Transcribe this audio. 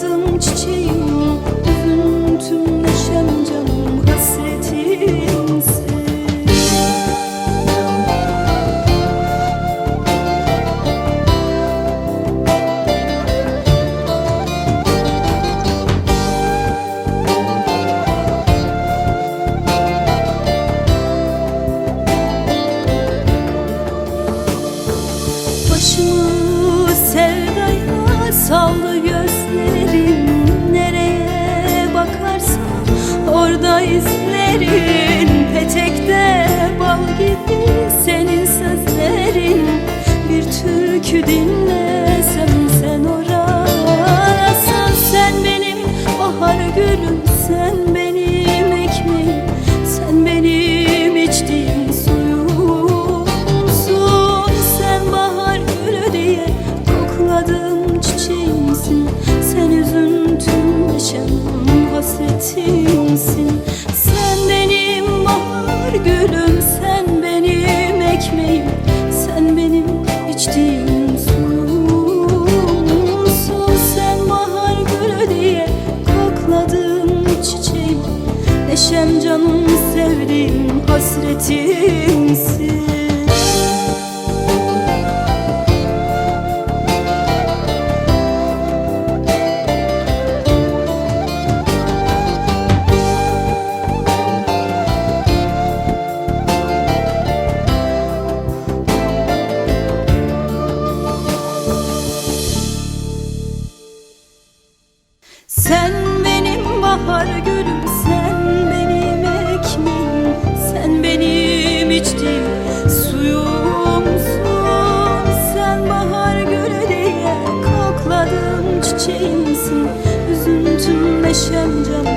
kokladım çiçeğim neşem canım hasretimsin Başımı sevdaya saldı diye kokladığım çiçeğimsin Sen üzüntüm neşem hasretimsin Sen benim bahar gülüm sen benim ekmeğim. Sen benim içtiğim suyumsun. Sen bahar gülü diye kokladığım çiçeğim Neşem canım sevdiğim hasretim 你选择。